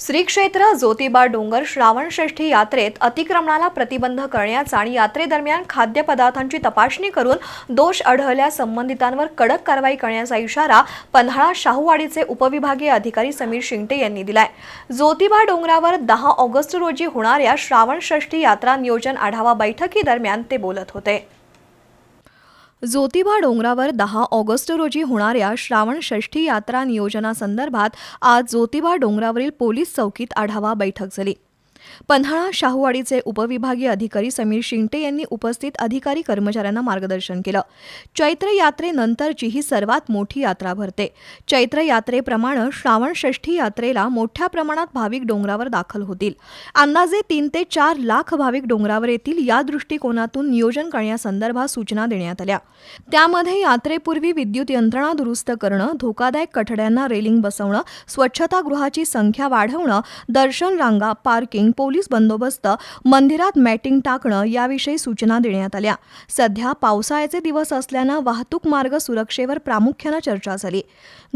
श्री क्षेत्र ज्योतिबा डोंगर श्रावणषष्ठी यात्रेत अतिक्रमणाला प्रतिबंध करण्याचा आणि यात्रेदरम्यान खाद्यपदार्थांची तपासणी करून दोष आढळल्या संबंधितांवर कडक कारवाई करण्याचा इशारा पन्हाळा शाहूवाडीचे उपविभागीय अधिकारी समीर शिंगटे यांनी दिलाय. ज्योतिबा डोंगरावर दहा ऑगस्ट रोजी होणाऱ्या श्रावणषष्ठी यात्रा नियोजन आढावा बैठकीदरम्यान ते बोलत होते. ज्योतिबा डोंगरावर दहा ऑगस्ट रोजी होणाऱ्या श्रावण षष्ठी यात्रा नियोजनासंदर्भात आज ज्योतिबा डोंगरावरील पोलीस चौकीत आढावा बैठक झाली. पन्हाळा शाहूवाडीचे उपविभागीय अधिकारी समीर शिंगटे यांनी उपस्थित अधिकारी कर्मचाऱ्यांना मार्गदर्शन केलं. चैत्र यात्रेनंतरची ही सर्वात मोठी यात्रा भरते. चैत्र यात्रेप्रमाणे श्रावणषष्ठी यात्रेला मोठ्या प्रमाणात भाविक डोंगरावर दाखल होतील. अंदाजे तीन ते चार लाख भाविक डोंगरावर येतील या दृष्टिकोनातून नियोजन करण्यासंदर्भात सूचना देण्यात आल्या. त्यामध्ये यात्रेपूर्वी विद्युत यंत्रणा दुरुस्त करणं धोकादायक कठड्यांना रेलिंग बसवणं स्वच्छतागृहाची संख्या वाढवणं दर्शन रांगा पार्किंग पोलीस बंदोबस्त मंदिरात मॅटिंग टाकणं याविषयी सूचना देण्यात आल्या. सध्या पावसाळ्याचे दिवस असल्यानं वाहतूक मार्ग सुरक्षेवर प्रामुख्यानं चर्चा झाली.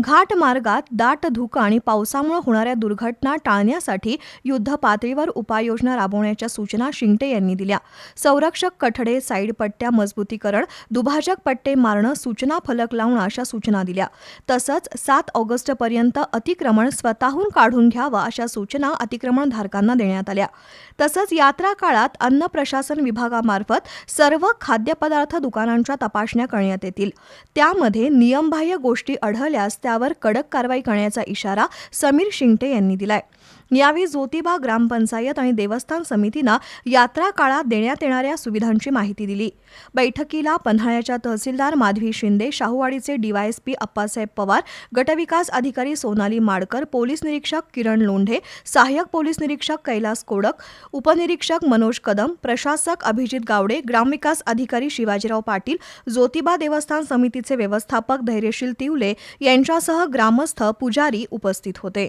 घाट मार्गात दाट धुकं आणि पावसामुळे होणाऱ्या दुर्घटना टाळण्यासाठी युद्ध पातळीवर उपाययोजना राबवण्याच्या सूचना शिंगटे यांनी दिल्या. संरक्षक कठडे साईड पट्ट्या मजबूतीकरण दुभाजक पट्टे मारणं सूचना फलक लावणं अशा सूचना दिल्या. तसंच सात ऑगस्टपर्यंत अतिक्रमण स्वतःहून काढून घ्यावं अशा सूचना अतिक्रमणधारकांना देण्यात आल्या. तसंच यात्रा काळात अन्न प्रशासन विभागामार्फत सर्व खाद्यपदार्थ दुकानांच्या तपासण्या करण्यात येतील. त्यामध्ये नियमबाह्य गोष्टी आढळल्यास त्यावर कडक कारवाई करण्याचा इशारा समीर शिंगटे यांनी दिलाय. यावेळी ज्योतिबा ग्रामपंचायत आणि देवस्थान समितीनं यात्रा काळात देण्यात येणाऱ्या सुविधांची माहिती दिली. बैठकीला पन्हाळ्याच्या तहसीलदार माधवी शिंदे शाहूवाडीचे डीवायएसपी अप्पासाहेब पवार गटविकास अधिकारी सोनाली माडकर पोलीस निरीक्षक किरण लोंढे सहाय्यक पोलीस निरीक्षक कैलास कोडक उपनिरीक्षक मनोज कदम प्रशासक अभिजित गावडे ग्रामविकास अधिकारी शिवाजीराव पाटील ज्योतिबा देवस्थान समितीचे व्यवस्थापक धैर्यशील तिवले यांच्यासह ग्रामस्थ पुजारी उपस्थित होते.